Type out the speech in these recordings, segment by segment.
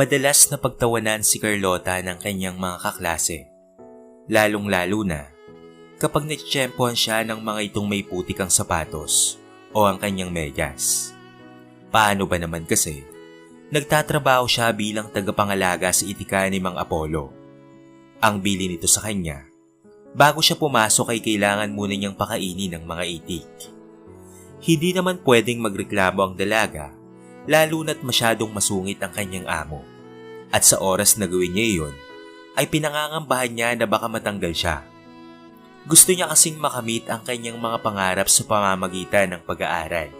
Madalas na pagtawanan si Carlota ng kanyang mga kaklase. Lalong-lalo na kapag natsyempohan siya ng mga itong may putikang sapatos o ang kanyang medyas. Paano ba naman kasi? Nagtatrabaho siya bilang tagapangalaga sa itika ni Mang Apollo. Ang bili nito sa kanya, bago siya pumasok ay kailangan muna niyang pakainin ng mga itik. Hindi naman pwedeng magreklamo ang dalaga, lalo na't masyadong masungit ang kanyang amo. At sa oras na gawin niya iyon, ay pinangangambahan niya na baka matanggal siya. Gusto niya kasing makamit ang kanyang mga pangarap sa pamamagitan ng pag-aaral.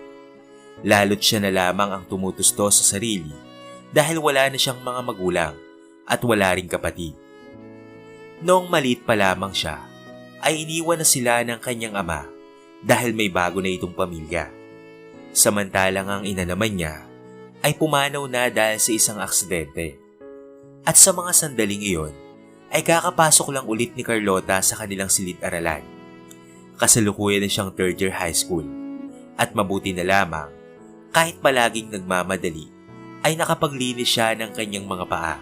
Lalo't siya na lamang ang tumutusto sa sarili dahil wala na siyang mga magulang at wala ring kapatid. Noong maliit pa lamang siya, ay iniwan na sila ng kanyang ama dahil may bago na itong pamilya. Samantalang ang ina naman niya ay pumanaw na dahil sa isang aksidente. At sa mga sandaling iyon, ay kakapasok lang ulit ni Carlota sa kanilang silid-aralan. Kasalukuyan na siyang third year high school. At mabuti na lamang, kahit palaging nagmamadali, ay nakapaglinis siya ng kanyang mga paa.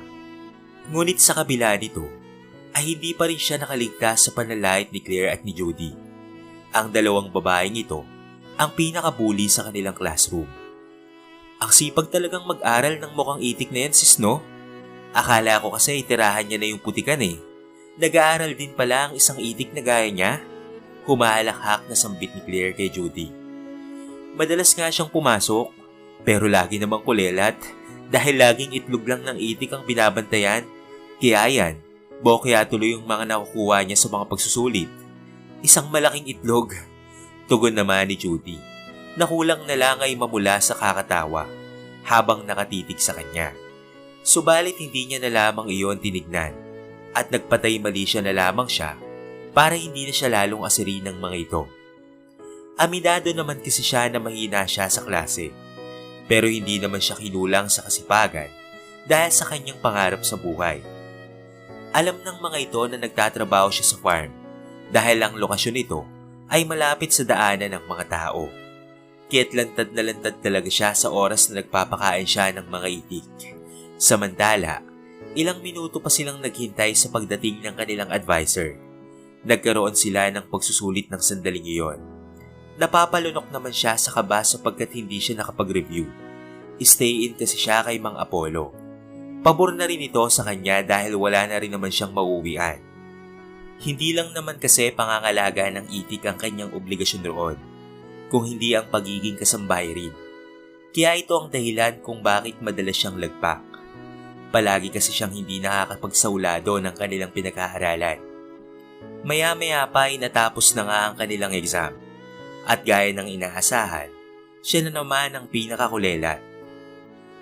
Ngunit sa kabila nito, ay hindi pa rin siya nakaligtas sa panalait ni Claire at ni Jody. Ang dalawang babaeng ito ang pinakabuli sa kanilang classroom. Ang sipag talagang mag-aral ng mukhang itik na yan, sis, no? Akala ko kasi itirahan niya na yung putikan eh. Nag-aaral din pala ang isang itik na gaya niya. Humalakhak na sambit ni Claire kay Judy. Madalas nga siyang pumasok, pero lagi namang kulelat dahil laging itlog lang ng itik ang binabantayan. Kaya yan, bokya tuloy yung mga nakukuha niya sa mga pagsusulit. Isang malaking itlog. Tugon naman ni Judy. Nakulang na lang ay mamula sa kakatawa habang nakatitig sa kanya. Subalit hindi niya na lamang iyon tinignan at nagpatay mali siya na lamang siya para hindi na siya lalong asiri ng mga ito. Aminado naman kasi siya na mahina siya sa klase pero hindi naman siya kinulang sa kasipagan dahil sa kanyang pangarap sa buhay. Alam ng mga ito na nagtatrabaho siya sa farm dahil ang lokasyon nito ay malapit sa daanan ng mga tao. Kaya't lantad na lantad talaga siya sa oras na nagpapakain siya ng mga itik. Samantala, ilang minuto pa silang naghintay sa pagdating ng kanilang advisor. Nagkaroon sila ng pagsusulit ng sandaling iyon. Napapalunok naman siya sa kaba sapagkat hindi siya nakapag-review. Stay in kasi siya kay Mang Apollo. Pabor na rin ito sa kanya dahil wala na rin naman siyang mauwian. Hindi lang naman kasi pangangalaga ng itik ang kanyang obligasyon roon, kung hindi ang pagiging kasambahay rin. Kaya ito ang dahilan kung bakit madalas siyang lagpak. Palagi kasi siyang hindi nakakapagsaulado ng kanilang pinag-aaralan. Maya-maya pa ay natapos na nga ang kanilang exam. At gaya ng inaasahan, siya na naman ang pinakakulelat.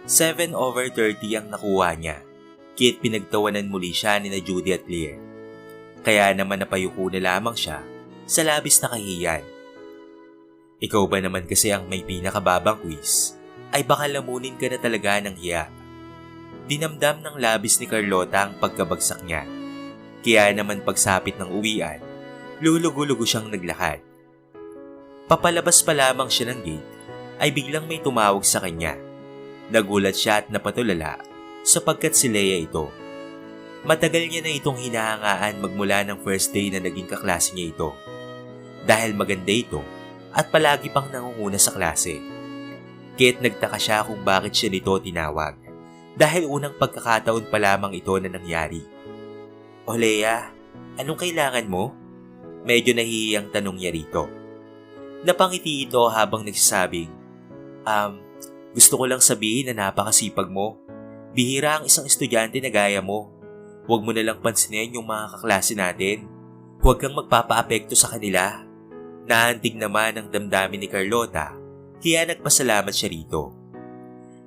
7 over 30 ang nakuha niya, kit pinagtawanan muli siya ni na Judy at Lear. Kaya naman napayuko na lamang siya sa labis na kahiyan. Ikaw ba naman kasi ang may pinakababang quiz, ay baka lamunin ka na talaga ng hiya. Dinamdam ng labis ni Carlota ang pagkabagsak niya. Kaya naman pagsapit ng uwian, lulugo-lugo siyang naglakad. Papalabas pa lamang siya ng gate, ay biglang may tumawag sa kanya. Nagulat siya at napatulala sapagkat si Leia ito. Matagal niya na itong hinahangaan magmula ng first day na naging kaklase niya ito. Dahil maganda ito at palagi pang nangunguna sa klase. Kaya't nagtaka siya kung bakit siya nito tinawag. Dahil unang pagkakataon pa lamang ito na nangyari. O Leia, anong kailangan mo? Medyo nahihiyang tanong niya rito. Napangiti ito habang nagsasabing, Um, gusto ko lang sabihin na napakasipag mo. Bihira ang isang estudyante na gaya mo. Huwag mo na lang pansinin yung mga kaklase natin. Huwag kang magpapaapekto sa kanila. Naantig naman ang damdamin ni Carlota, kaya nagpasalamat siya rito.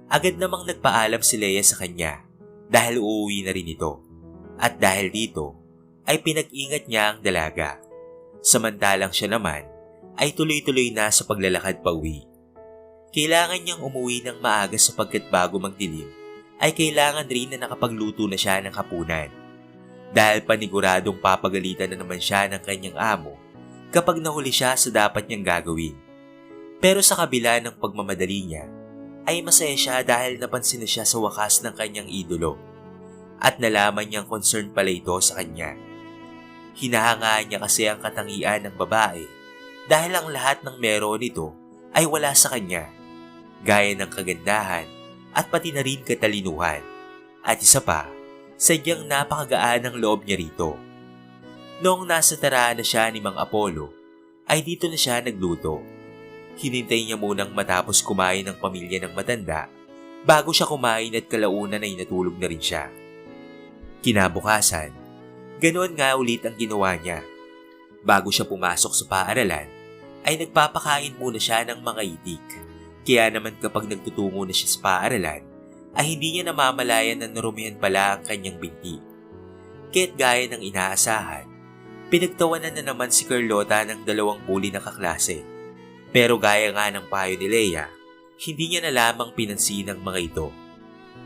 Agad namang nagpaalam si Leia sa kanya dahil uuwi na rin ito. At dahil dito, ay pinag-ingat niya ang dalaga. Samantalang siya naman ay tuloy-tuloy na sa paglalakad pa uwi. Kailangan niyang umuwi ng maaga sapagkat bago magdilim, ay kailangan rin na nakapagluto na siya ng hapunan. Dahil paniguradong papagalitan na naman siya ng kanyang amo kapag nahuli siya sa dapat niyang gagawin. Pero sa kabila ng pagmamadali niya, ay masaya siya dahil napansin na siya sa wakas ng kanyang idolo at nalaman niyang concern pala ito sa kanya. Hinahangaan niya kasi ang katangian ng babae dahil ang lahat ng meron nito ay wala sa kanya, gaya ng kagandahan at pati na rin katalinuhan. At isa pa, sadyang napakagaan ng loob niya rito. Noong nasa taraan na siya ni Mang Apollo, ay dito na siya nagluto. Hinintay niya munang matapos kumain ng pamilya ng matanda bago siya kumain at kalaunan ay natulog na rin siya. Kinabukasan, ganoon nga ulit ang ginawa niya. Bago siya pumasok sa paaralan, ay nagpapakain muna siya ng mga itik. Kaya naman kapag nagtutungo na siya sa paaralan, ay hindi niya namamalayan na narumihan pala ang kanyang binti. Kaya't gaya ng inaasahan, pinagtawanan na naman si Carlota ng dalawang bully na kaklase. Pero gaya nga ng payo ni Leia, hindi niya na lamang pinansin ang mga ito.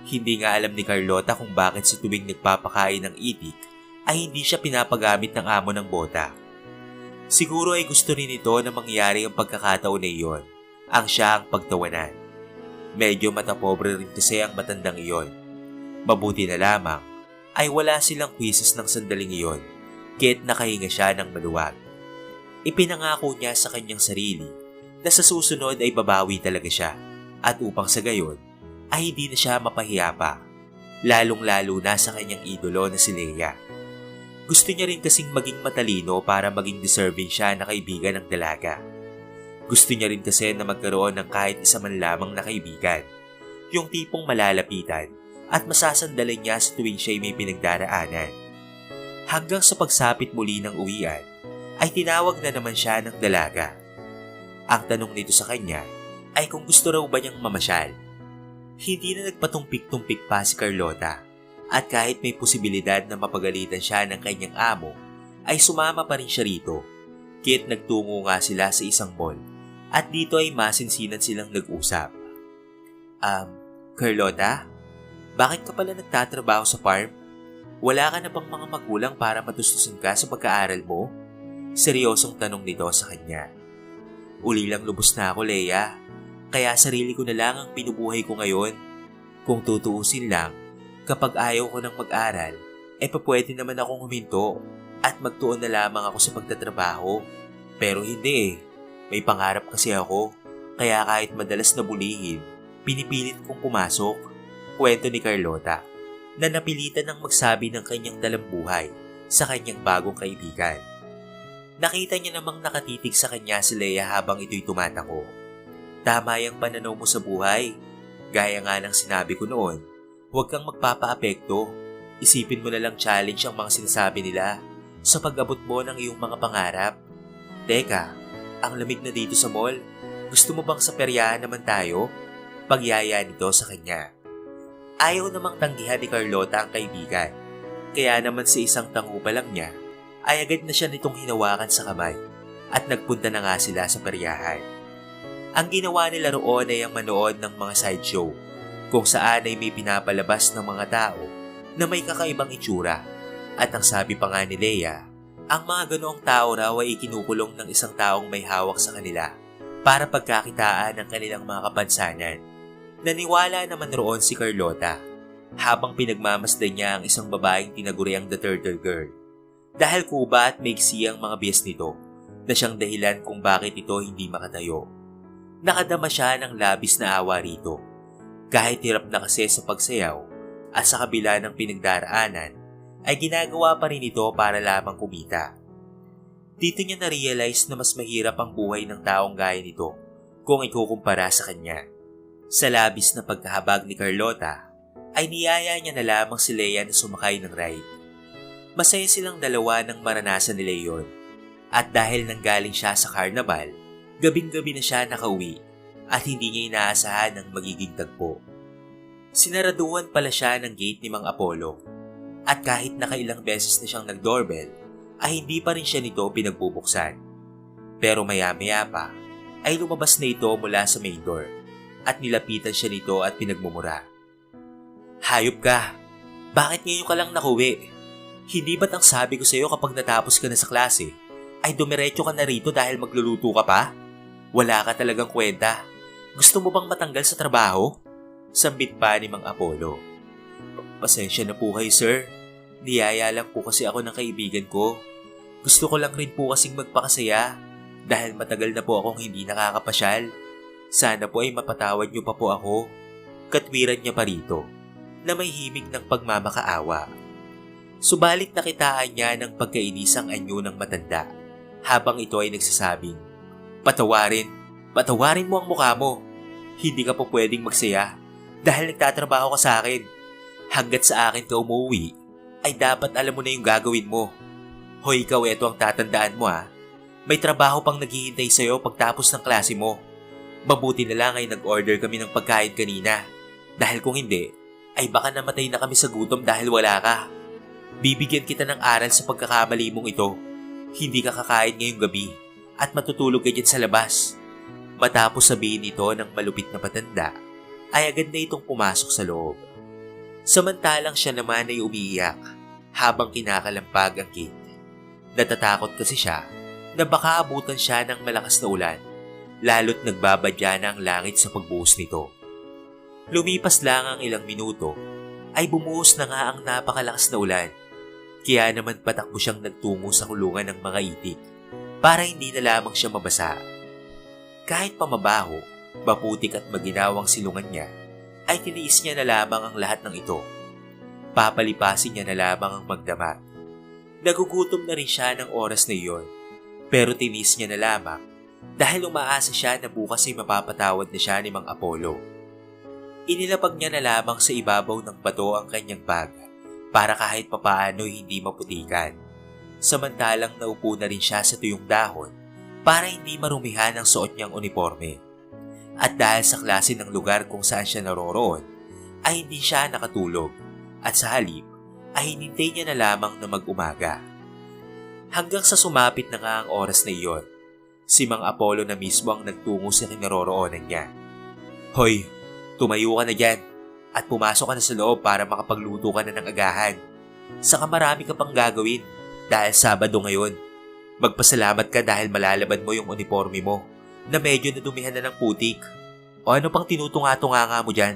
Hindi nga alam ni Carlota kung bakit sa tuwing nagpapakain ng itik ay hindi siya pinapagamit ng amo ng bota. Siguro ay gusto rin ito na mangyari ang pagkakataon na iyon, ang siya ang pagtawanan. Medyo matapobre rin kasi ang matandang iyon. Mabuti na lamang ay wala silang kwisis ng sandaling iyon, kaya't nakahinga siya ng maluwag. Ipinangako niya sa kanyang sarili na sa susunod ay babawi talaga siya at upang sa gayon ay hindi na siya mapahiya pa, lalong-lalo na sa kanyang idolo na si Leia. Gusto niya rin kasing maging matalino para maging deserving siya na kaibigan ng dalaga. Gusto niya rin kasi na magkaroon ng kahit isa man lamang na kaibigan, yung tipong malalapitan at masasandalan niya sa tuwing siya'y may pinagdaraanan. Hanggang sa pagsapit muli ng uwian, ay tinawag na naman siya ng dalaga. Ang tanong nito sa kanya ay kung gusto raw ba niyang mamasyal. Hindi na nagpatumpik-tumpik pa si Carlota at kahit may posibilidad na mapagalitan siya ng kanyang amo, ay sumama pa rin siya rito. Kit nagtungo nga sila sa isang mall at dito ay masinsinan silang nag-usap. Um, Carlota, bakit ka pala nagtatrabaho sa farm? Wala ka na bang mga magulang para matustusan ka sa pagkaaral mo? Seryosong tanong nito sa kanya. Uli lang lubos na ako, Leia. Kaya sarili ko na lang ang pinubuhay ko ngayon. Kung tutuusin lang, kapag ayaw ko ng mag-aral, eh papwede naman akong huminto at magtuon na lamang ako sa pagtatrabaho. Pero hindi eh. May pangarap kasi ako. Kaya kahit madalas na bulihin, pinipilit kong pumasok. Kwento ni Carlota na napilitan ng magsabi ng kanyang talambuhay sa kanyang bagong kaibigan. Nakita niya namang nakatitig sa kanya si Leia habang ito'y tumatako. Tama yung pananaw mo sa buhay. Gaya nga ng sinabi ko noon, huwag kang magpapaapekto. Isipin mo na lang challenge ang mga sinasabi nila sa pag-abot mo ng iyong mga pangarap. Teka, ang lamig na dito sa mall. Gusto mo bang sa peryahan naman tayo? Pagyaya nito sa kanya. Ayaw namang tanggihan ni Carlota ang kaibigan. Kaya naman sa isang tango pa lang niya, ay agad na siya nitong hinawakan sa kamay at nagpunta na nga sila sa peryahan. Ang ginawa nila roon ay ang manood ng mga sideshow kung saan ay may pinapalabas ng mga tao na may kakaibang itsura. At ang sabi pa nga ni Leia, ang mga ganoong tao raw ay ikinukulong ng isang taong may hawak sa kanila para pagkakitaan ng kanilang mga kapansanan. Naniwala naman roon si Carlota habang pinagmamasdan niya ang isang babaeng tinaguriang The Turtle Girl. Dahil kuba at maiksi ang mga bias nito na siyang dahilan kung bakit ito hindi makatayo. Nakadama siya ng labis na awa rito. Kahit hirap na kasi sa pagsayaw at sa kabila ng pinagdaraanan, ay ginagawa pa rin ito para lamang kumita. Dito niya na-realize na mas mahirap ang buhay ng taong gaya nito kung ikukumpara sa kanya. Sa labis na pagkahabag ni Carlota, ay niyaya niya na lamang si Leia na sumakay ng ride. Masaya silang dalawa nang maranasan nila yon. At dahil nanggaling siya sa carnival, gabing-gabi na siya nakauwi at hindi niya inaasahan ang magiging tagpo. Sinaraduan pala siya ng gate ni Mang Apollo at kahit nakailang beses na siyang nag-doorbell, ay hindi pa rin siya nito pinagbubuksan. Pero maya-maya pa, ay lumabas na ito mula sa main door at nilapitan siya nito at pinagmumura. Hayop ka! Bakit ngayon ka lang nakuwi? Hindi ba't ang sabi ko sa iyo kapag natapos ka na sa klase, ay dumiretso ka na rito dahil magluluto ka pa? Wala ka talagang kwenta. Gusto mo bang matanggal sa trabaho? Sambit pa ni Mang Apollo. Pasensya na po kayo, sir. Niyaya lang po kasi ako ng kaibigan ko. Gusto ko lang rin po kasing magpakasaya dahil matagal na po akong hindi nakakapasyal. Sana po ay mapatawad niyo pa po ako. Katwiran niya pa rito na may himig ng pagmamakaawa. Subalit nakitaan niya ng pagkainisang anyo ng matanda habang ito ay nagsasabing, Patawarin, patawarin mo ang mukha mo. Hindi ka po pwedeng magsaya dahil nagtatrabaho ka sa akin. Hanggat sa akin ka umuwi, ay dapat alam mo na yung gagawin mo. Hoy, ikaw ito ang tatandaan mo ha. May trabaho pang naghihintay sa'yo pagtapos ng klase mo. Mabuti na lang ay nag-order kami ng pagkain kanina. Dahil kung hindi, ay baka namatay na kami sa gutom dahil wala ka. Bibigyan kita ng aral sa pagkakamali mong ito. Hindi ka kakain ngayong gabi at matutulog ka dyan sa labas. Matapos sabihin ito ng malupit na patanda, ay agad na itong pumasok sa loob. Samantalang siya naman ay umiiyak habang kinakalampag ang gate. Natatakot kasi siya na baka abutan siya ng malakas na ulan, lalo't nagbabadya na ang langit sa pagbuhos nito. Lumipas lang ang ilang minuto, ay bumuhos na nga ang napakalakas na ulan. Kaya naman patakbo siyang nagtungo sa kulungan ng mga itik para hindi na lamang siya mabasa. Kahit pamabaho, maputik at maginawang silungan niya, ay tiniis niya na lamang ang lahat ng ito. Papalipasin niya na lamang ang magdamag. Nagugutom na rin siya ng oras na iyon, pero tinis niya na lamang dahil umaasa siya na bukas ay mapapatawad na siya ni Mang Apollo. Inilapag niya na lamang sa ibabaw ng bato ang kanyang bag para kahit papaano hindi maputikan. Samantalang naupo na rin siya sa tuyong dahon para hindi marumihan ang suot niyang uniforme. At dahil sa klase ng lugar kung saan siya naroroon, ay hindi siya nakatulog at sa halip ay hinintay niya na lamang na mag-umaga. Hanggang sa sumapit na nga ang oras na iyon, si Mang Apollo na mismo ang nagtungo sa kinaroroonan niya. Hoy, tumayo ka na dyan at pumasok ka na sa loob para makapagluto ka na ng agahan. Saka marami ka pang gagawin dahil Sabado ngayon. Magpasalamat ka dahil malalaban mo yung uniforme mo na medyo nadumihan na ng putik. O ano pang tinutunga-tunga nga mo dyan?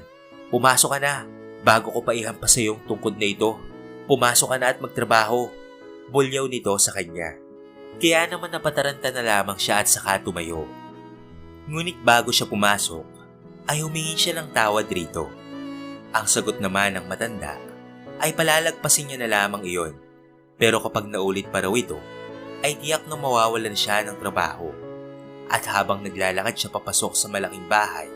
Pumasok ka na bago ko pa ihampas sa yung tungkod na ito. Pumasok ka na at magtrabaho. Bulyaw nito sa kanya. Kaya naman napataranta na lamang siya at saka tumayo. Ngunit bago siya pumasok, ay humingi siya ng tawad rito. Ang sagot naman ng matanda ay palalagpasin niya na lamang iyon. Pero kapag naulit pa raw ito, ay tiyak na mawawalan siya ng trabaho. At habang naglalakad siya papasok sa malaking bahay,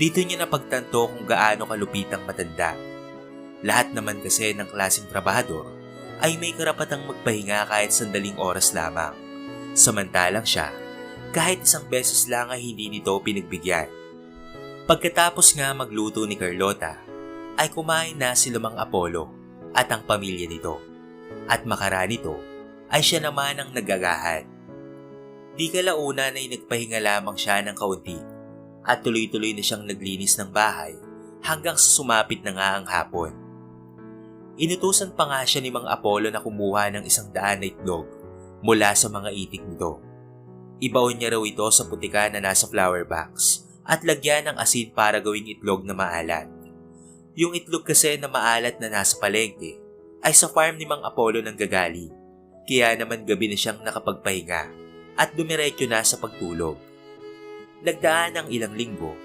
dito niya napagtanto kung gaano kalupit ang matanda. Lahat naman kasi ng klaseng trabahador ay may karapatang magpahinga kahit sandaling oras lamang. Samantalang siya, kahit isang beses lang ay hindi nito pinagbigyan. Pagkatapos nga magluto ni Carlota, ay kumain na si Lumang Apollo at ang pamilya nito. At makaraan nito ay siya naman ang nagagahan. Di kalauna na nagpahinga lamang siya ng kaunti at tuloy-tuloy na siyang naglinis ng bahay hanggang sa sumapit na nga ang hapon. Inutusan pa nga siya ni Mang Apollo na kumuha ng isang daan na itlog mula sa mga itik nito. Ibaon niya raw ito sa putika na nasa flower box at lagyan ng asin para gawing itlog na maalat. Yung itlog kasi na maalat na nasa palengke ay sa farm ni Mang Apollo ng gagali. Kaya naman gabi na siyang nakapagpahinga at dumiretso na sa pagtulog. Nagdaan ng ilang linggo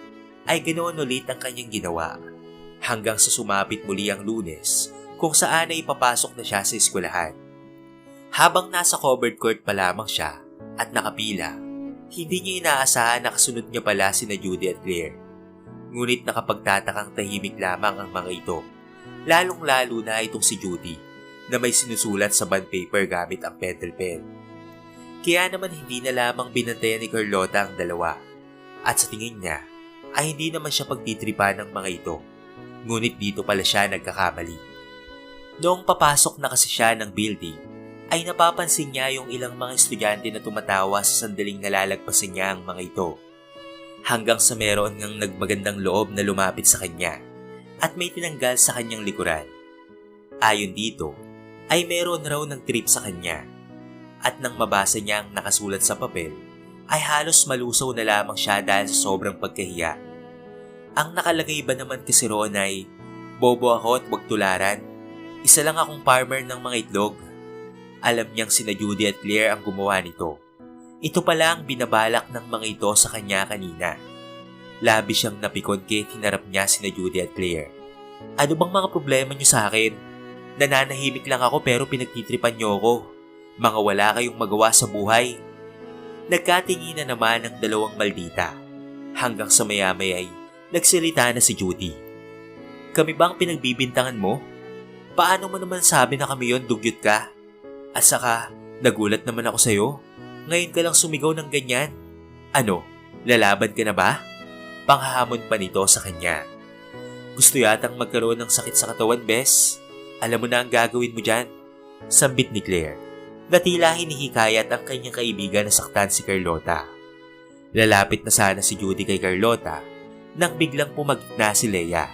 ay ganoon ulit ang kanyang ginawa hanggang sa sumapit muli ang lunes kung saan ay ipapasok na siya sa eskwelahan. Habang nasa covered court pa lamang siya at nakapila, hindi niya inaasahan na kasunod niya pala si na Judy at Claire. Ngunit nakapagtatakang tahimik lamang ang mga ito, lalong-lalo na itong si Judy na may sinusulat sa bond paper gamit ang pentel pen. Kaya naman hindi na lamang binantayan ni Carlota ang dalawa at sa tingin niya ay hindi naman siya pagtitripa ng mga ito. Ngunit dito pala siya nagkakamali. Noong papasok na kasi siya ng building, ay napapansin niya yung ilang mga estudyante na tumatawa sa sandaling nalalagpasan niya ang mga ito. Hanggang sa meron ngang nagmagandang loob na lumapit sa kanya at may tinanggal sa kanyang likuran. Ayon dito, ay meron raw ng trip sa kanya. At nang mabasa niya ang nakasulat sa papel, ay halos malusaw na lamang siya dahil sa sobrang pagkahiya. Ang nakalagay ba naman kasi roon ay, Bobo ako at wag tularan. Isa lang akong farmer ng mga itlog. Alam niyang sina Judy at Claire ang gumawa nito. Ito pala ang binabalak ng mga ito sa kanya kanina. Labi siyang napikon kaya hinarap niya sina Judy at Claire. Ano bang mga problema niyo sa akin? Nananahimik lang ako pero pinagtitripan niyo ako. Mga wala kayong magawa sa buhay. Nagkatingin na naman ang dalawang maldita. Hanggang sa maya-maya ay nagsalita na si Judy. Kami bang pinagbibintangan mo? Paano mo naman sabi na kami yon dugyot ka? At saka, nagulat naman ako sa'yo. Ngayon ka lang sumigaw ng ganyan. Ano, lalaban ka na ba? Panghahamon pa nito sa kanya. Gusto yatang magkaroon ng sakit sa katawan, Bes. Alam mo na ang gagawin mo dyan. Sambit ni Claire. Natila hinihikayat ang kanyang kaibigan na saktan si Carlota. Lalapit na sana si Judy kay Carlota nang biglang pumagitna si Leia.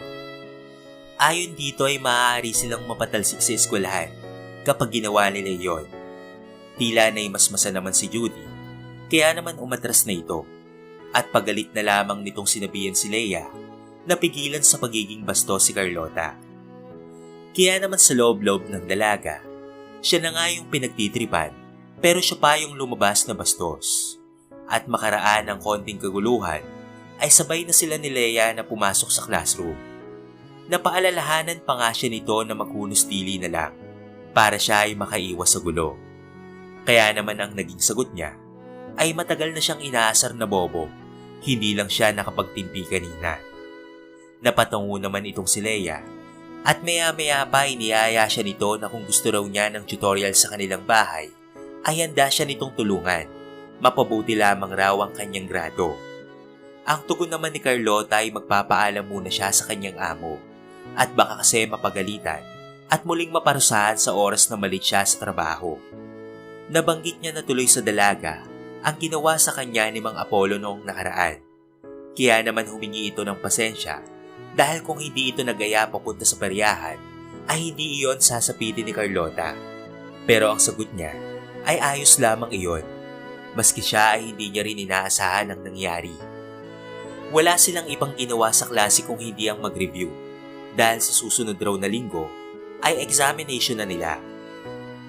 Ayon dito ay maaari silang mapatalsik sa eskwelahan kapag ginawa nila iyon. Tila na masmasa naman si Judy, kaya naman umatras na ito. At pagalit na lamang nitong sinabihan si Leia, napigilan sa pagiging basto si Carlota. Kaya naman sa loob-loob ng dalaga, siya na nga yung pinagtitripan pero siya pa yung lumabas na bastos. At makaraan ng konting kaguluhan, ay sabay na sila ni Leia na pumasok sa classroom. Napaalalahanan pa nga siya nito na maghunos tili na lang para siya ay makaiwas sa gulo. Kaya naman ang naging sagot niya ay matagal na siyang inaasar na bobo, hindi lang siya nakapagtimpi kanina. Napatungo naman itong si Leia at maya-maya pa iniyaya siya nito na kung gusto raw niya ng tutorial sa kanilang bahay, ay handa siya nitong tulungan. Mapabuti lamang raw ang kanyang grado. Ang tugon naman ni Carlota ay magpapaalam muna siya sa kanyang amo at baka kasi mapagalitan at muling maparusahan sa oras na malit siya sa trabaho. Nabanggit niya na tuloy sa dalaga ang ginawa sa kanya ni Mang Apollo noong nakaraan. Kaya naman humingi ito ng pasensya dahil kung hindi ito nagaya papunta sa peryahan, ay hindi iyon sasapitin ni Carlota. Pero ang sagot niya ay ayos lamang iyon, maski siya ay hindi niya rin inaasahan ang nangyari. Wala silang ibang ginawa sa klase kung hindi ang mag-review dahil sa susunod raw na linggo ay examination na nila.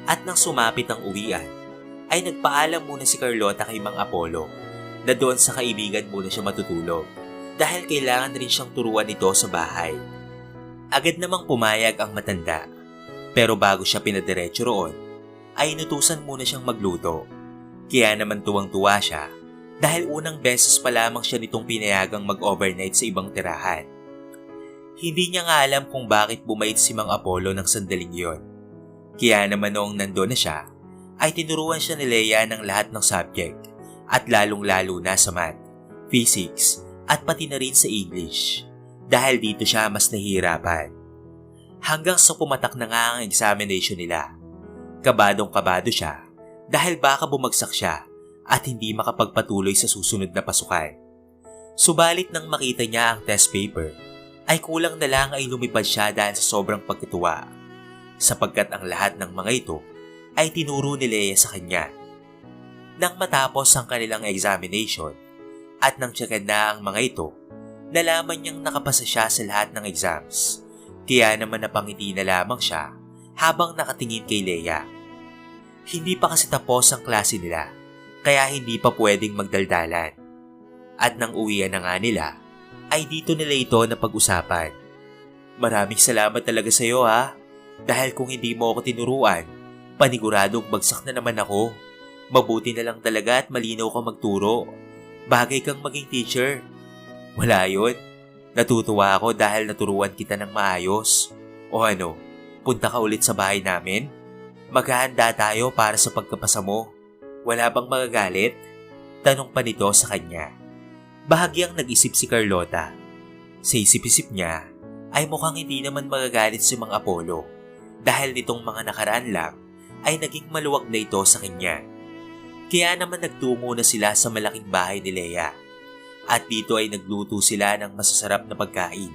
At nang sumapit ang uwian, ay nagpaalam muna si Carlota kay Mang Apollo na doon sa kaibigan muna siya matutulog dahil kailangan rin siyang turuan ito sa bahay. Agad namang pumayag ang matanda, pero bago siya pinadiretso roon, ay inutusan muna siyang magluto. Kaya naman tuwang-tuwa siya dahil unang beses pa lamang siya nitong pinayagang mag-overnight sa ibang tirahan. Hindi niya nga alam kung bakit bumait si Mang Apollo ng sandaling yon. Kaya naman noong nandoon na siya, ay tinuruan siya ni Leia ng lahat ng subject at lalong-lalo na sa math, physics at pati na rin sa English dahil dito siya mas nahihirapan. Hanggang sa pumatak na nga ang examination nila. Kabadong kabado siya dahil baka bumagsak siya at hindi makapagpatuloy sa susunod na pasukan. Subalit nang makita niya ang test paper, ay kulang na lang ay lumipad siya dahil sa sobrang pagkatuwa. Sapagkat ang lahat ng mga ito ay tinuro ni Leia sa kanya. Nang matapos ang kanilang examination, at nang tsagan na ang mga ito, nalaman niyang nakapasa siya sa lahat ng exams. Kaya naman napangiti na lamang siya habang nakatingin kay Leia. Hindi pa kasi tapos ang klase nila, kaya hindi pa pwedeng magdaldalan. At nang uwian na nga nila, ay dito nila ito na pag-usapan. Maraming salamat talaga sa iyo ha, dahil kung hindi mo ako tinuruan, paniguradong bagsak na naman ako. Mabuti na lang talaga at malinaw ka magturo Bagay kang maging teacher. Wala yun. Natutuwa ako dahil naturuan kita ng maayos. O ano, punta ka ulit sa bahay namin? Maghahanda tayo para sa pagkapasa mo. Wala bang magagalit? Tanong pa nito sa kanya. Bahagyang nag-isip si Carlota. Sa isip-isip niya, ay mukhang hindi naman magagalit si Mang Apollo dahil nitong mga nakaraan lang ay naging maluwag na ito sa kanya. Kaya naman nagtungo na sila sa malaking bahay ni Leia. At dito ay nagluto sila ng masasarap na pagkain.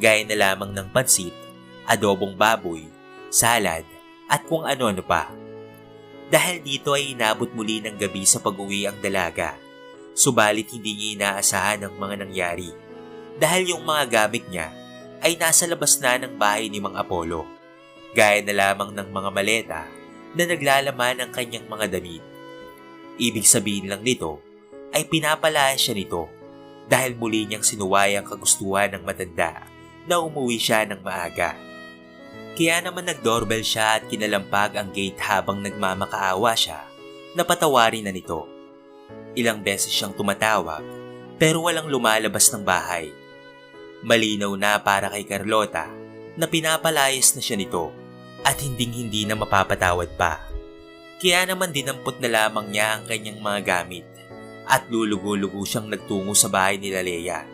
Gaya na lamang ng pansit, adobong baboy, salad, at kung ano-ano pa. Dahil dito ay inabot muli ng gabi sa pag-uwi ang dalaga Subalit hindi niya inaasahan ang mga nangyari dahil yung mga gamit niya ay nasa labas na ng bahay ni Mang Apollo. Gaya na lamang ng mga maleta na naglalaman ng kanyang mga damit. Ibig sabihin lang nito ay pinapalaan siya nito dahil muli niyang sinuway ang kagustuhan ng matanda na umuwi siya ng maaga. Kaya naman nag-doorbell siya at kinalampag ang gate habang nagmamakaawa siya na patawarin na nito. Ilang beses siyang tumatawag pero walang lumalabas ng bahay. Malinaw na para kay Carlota na pinapalayas na siya nito at hinding hindi na mapapatawad pa. Kaya naman dinampot na lamang niya ang kanyang mga gamit at lulugo-lugo siyang nagtungo sa bahay nila Leia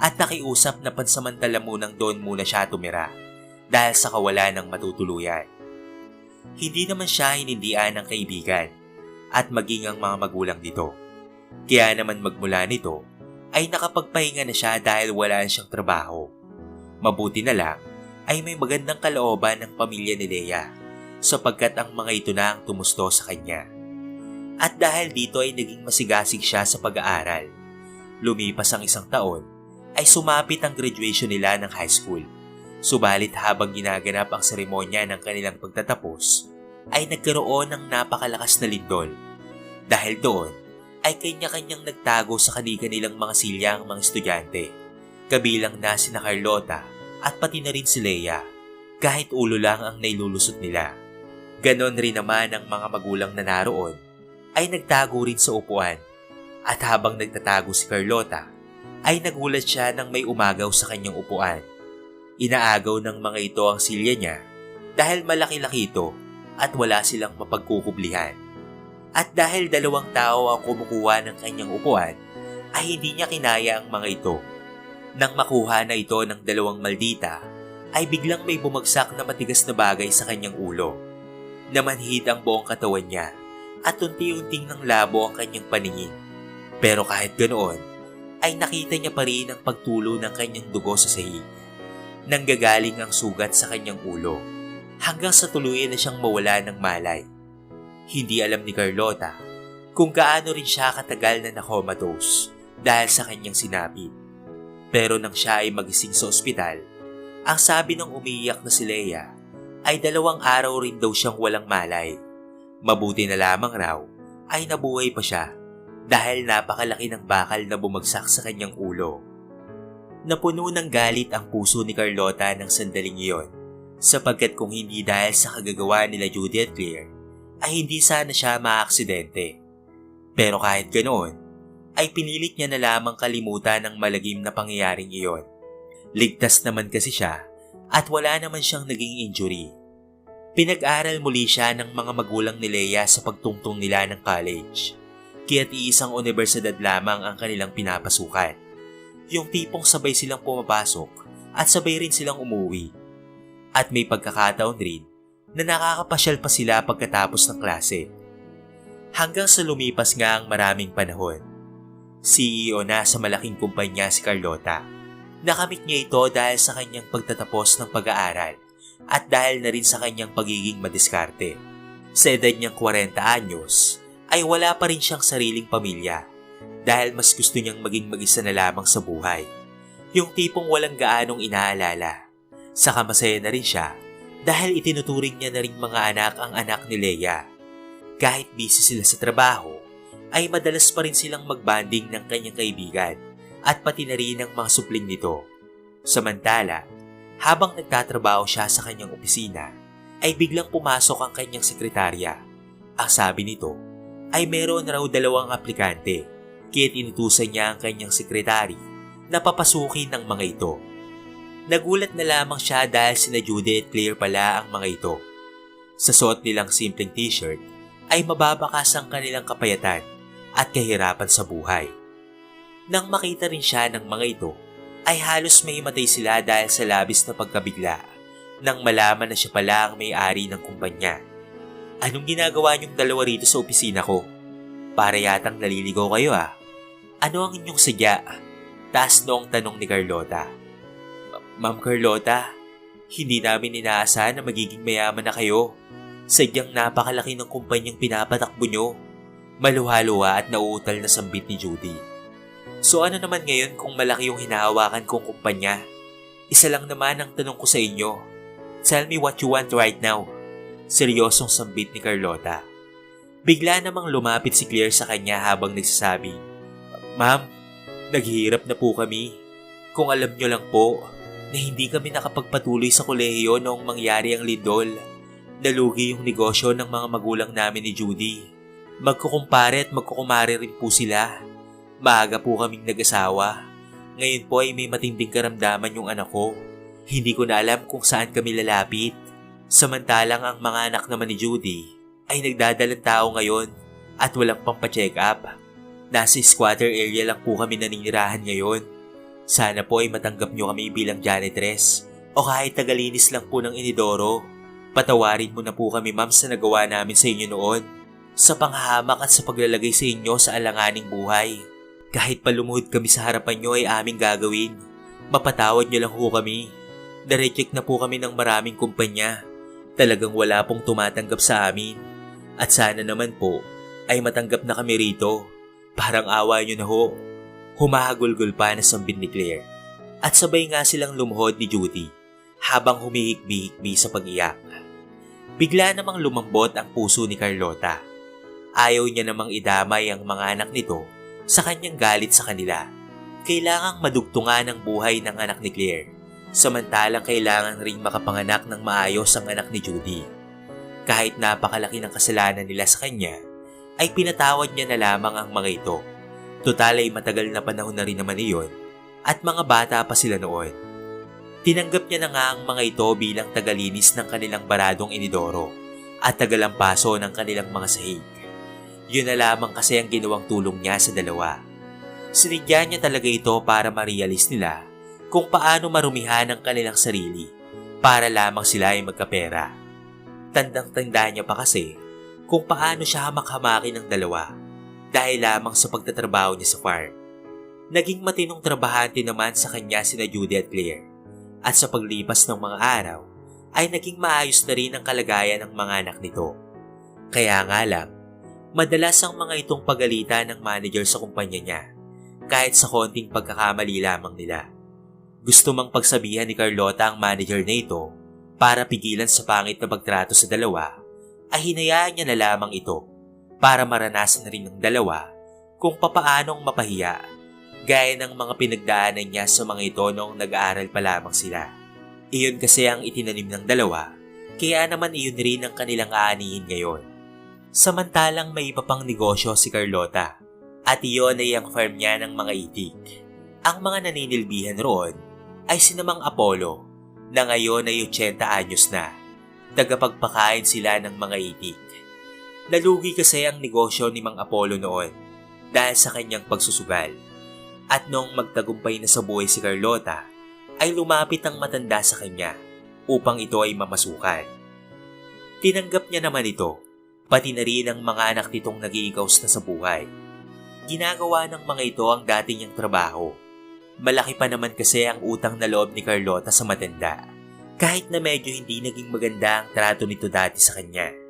at nakiusap na pansamantala munang doon muna siya tumira dahil sa kawalan ng matutuluyan. Hindi naman siya hinindian ng kaibigan at maging ang mga magulang dito. Kaya naman magmula nito ay nakapagpahinga na siya dahil wala siyang trabaho. Mabuti na lang ay may magandang kalooban ng pamilya ni Leia sapagkat ang mga ito na ang tumusto sa kanya. At dahil dito ay naging masigasig siya sa pag-aaral. Lumipas ang isang taon ay sumapit ang graduation nila ng high school. Subalit habang ginaganap ang seremonya ng kanilang pagtatapos, ay nagkaroon ng napakalakas na lindol. Dahil doon, ay kanya-kanyang nagtago sa kaniga nilang mga silya ang mga estudyante. Kabilang na si na Carlota at pati na rin si Leia, kahit ulo lang ang nailulusot nila. Ganon rin naman ang mga magulang na naroon ay nagtago rin sa upuan. At habang nagtatago si Carlota, ay nagulat siya nang may umagaw sa kanyang upuan. Inaagaw ng mga ito ang silya niya dahil malaki-laki ito at wala silang mapagkukublihan. At dahil dalawang tao ang kumukuha ng kanyang upuan, ay hindi niya kinaya ang mga ito. Nang makuha na ito ng dalawang maldita, ay biglang may bumagsak na matigas na bagay sa kanyang ulo. Namanhid ang buong katawan niya at unti-unting nang labo ang kanyang paningin. Pero kahit ganoon, ay nakita niya pa rin ang pagtulo ng kanyang dugo sa sahig. Nanggagaling ang sugat sa kanyang ulo hanggang sa tuluyan na siyang mawala ng malay. Hindi alam ni Carlota kung gaano rin siya katagal na nakomatose dahil sa kanyang sinapit. Pero nang siya ay magising sa ospital, ang sabi ng umiiyak na si Leia ay dalawang araw rin daw siyang walang malay. Mabuti na lamang raw ay nabuhay pa siya dahil napakalaki ng bakal na bumagsak sa kanyang ulo. Napuno ng galit ang puso ni Carlota ng sandaling iyon sapagkat kung hindi dahil sa kagagawa nila Judy at Claire ay hindi sana siya maaksidente. Pero kahit ganoon, ay pinilit niya na lamang kalimutan ang malagim na pangyayaring iyon. Ligtas naman kasi siya at wala naman siyang naging injury. Pinag-aral muli siya ng mga magulang ni Leia sa pagtungtong nila ng college. Kaya't iisang universidad lamang ang kanilang pinapasukan. Yung tipong sabay silang pumapasok at sabay rin silang umuwi. At may pagkakataon rin na nakakapasyal pa sila pagkatapos ng klase. Hanggang sa lumipas nga ang maraming panahon. CEO na sa malaking kumpanya si Carlota. Nakamit niya ito dahil sa kanyang pagtatapos ng pag-aaral at dahil na rin sa kanyang pagiging madiskarte. Sa edad niyang 40 anyos, ay wala pa rin siyang sariling pamilya dahil mas gusto niyang maging mag-isa na lamang sa buhay. Yung tipong walang gaanong inaalala. Saka masaya na rin siya dahil itinuturing niya na rin mga anak ang anak ni Leia. Kahit busy sila sa trabaho, ay madalas pa rin silang magbanding ng kanyang kaibigan at pati na rin ang mga supling nito. Samantala, habang nagtatrabaho siya sa kanyang opisina, ay biglang pumasok ang kanyang sekretarya. Ang sabi nito ay meron raw dalawang aplikante, kaya tinutusan niya ang kanyang sekretary na papasukin ng mga ito. Nagulat na lamang siya dahil sina Judy at Claire pala ang mga ito. Sa suot nilang simpleng t-shirt ay mababakas ang kanilang kapayatan at kahirapan sa buhay. Nang makita rin siya ng mga ito, ay halos may matay sila dahil sa labis na pagkabigla nang malaman na siya pala ang may-ari ng kumpanya. Anong ginagawa niyong dalawa rito sa opisina ko? Para yatang naliligaw kayo ah. Ano ang inyong sadya? Taas noong tanong ni Carlota. Ma'am Carlota, hindi namin inaasahan na magiging mayaman na kayo. Sadyang napakalaki ng kumpanyang pinapatakbo nyo. Maluhaluha at nauutal na sambit ni Judy. So ano naman ngayon kung malaki yung hinahawakan kong kumpanya? Isa lang naman ang tanong ko sa inyo. Tell me what you want right now. Seryosong sambit ni Carlota. Bigla namang lumapit si Claire sa kanya habang nagsasabi, Ma'am, naghihirap na po kami. Kung alam nyo lang po, na hindi kami nakapagpatuloy sa kolehiyo noong mangyari ang lindol. Nalugi yung negosyo ng mga magulang namin ni Judy. Magkukumpare at magkukumare rin po sila. Maaga po kaming nag-asawa. Ngayon po ay may matinding karamdaman yung anak ko. Hindi ko na alam kung saan kami lalapit. Samantalang ang mga anak naman ni Judy ay nagdadalang tao ngayon at walang pampacheck up. Nasa squatter area lang po kami naninirahan ngayon. Sana po ay matanggap nyo kami bilang janitress o kahit tagalinis lang po ng inidoro. Patawarin mo na po kami ma'am sa nagawa namin sa inyo noon. Sa panghahamak at sa paglalagay sa inyo sa alanganing buhay. Kahit palumuhod kami sa harapan nyo ay aming gagawin. Mapatawad nyo lang ho kami. Nareject na po kami ng maraming kumpanya. Talagang wala pong tumatanggap sa amin. At sana naman po ay matanggap na kami rito. Parang awa nyo na ho. Humahagulgol pa na sambit ni Claire. At sabay nga silang lumuhod ni Judy habang humihikbi-hikbi sa pag-iyak. Bigla namang lumambot ang puso ni Carlota. Ayaw niya namang idamay ang mga anak nito sa kanyang galit sa kanila. Kailangang madugtungan ang buhay ng anak ni Claire, samantalang kailangan ring makapanganak ng maayos ang anak ni Judy. Kahit napakalaki ng kasalanan nila sa kanya, ay pinatawad niya na lamang ang mga ito. Total ay matagal na panahon na rin naman iyon at mga bata pa sila noon. Tinanggap niya na nga ang mga ito bilang tagalinis ng kanilang baradong inidoro at tagalampaso ng kanilang mga sahig. Yun na lamang kasi ang ginawang tulong niya sa dalawa. Sinigyan niya talaga ito para ma-realize nila kung paano marumihan ang kanilang sarili para lamang sila ay magkapera. Tandang-tanda niya pa kasi kung paano siya hamak-hamaki ng dalawa dahil lamang sa pagtatrabaho niya sa farm. Naging matinong trabahante naman sa kanya sina Judy at Claire at sa paglipas ng mga araw ay naging maayos na rin ang kalagayan ng mga anak nito. Kaya nga lang, Madalas ang mga itong pagalitan ng manager sa kumpanya niya, kahit sa konting pagkakamali lamang nila. Gusto mang pagsabihan ni Carlota ang manager na ito para pigilan sa pangit na pagtrato sa dalawa, ay hinayaan niya na lamang ito para maranasan na rin ng dalawa kung papaanong mapahiya gaya ng mga pinagdaanan niya sa mga ito noong nag-aaral pa lamang sila. Iyon kasi ang itinanim ng dalawa, kaya naman iyon rin ang kanilang aanihin ngayon. Samantalang may iba pang negosyo si Carlota at iyon ay ang farm niya ng mga itik. Ang mga naninilbihan roon ay sinamang Apollo na ngayon ay 80 anyos na. Tagapagpakain sila ng mga itik. Nalugi kasi ang negosyo ni Mang Apollo noon dahil sa kanyang pagsusugal. At noong magtagumpay na sa buhay si Carlota, ay lumapit ang matanda sa kanya upang ito ay mamasukan. Tinanggap niya naman ito pati na rin ang mga anak nitong nag-iikaws na sa buhay. Ginagawa ng mga ito ang dati niyang trabaho. Malaki pa naman kasi ang utang na loob ni Carlota sa matanda. Kahit na medyo hindi naging maganda ang trato nito dati sa kanya.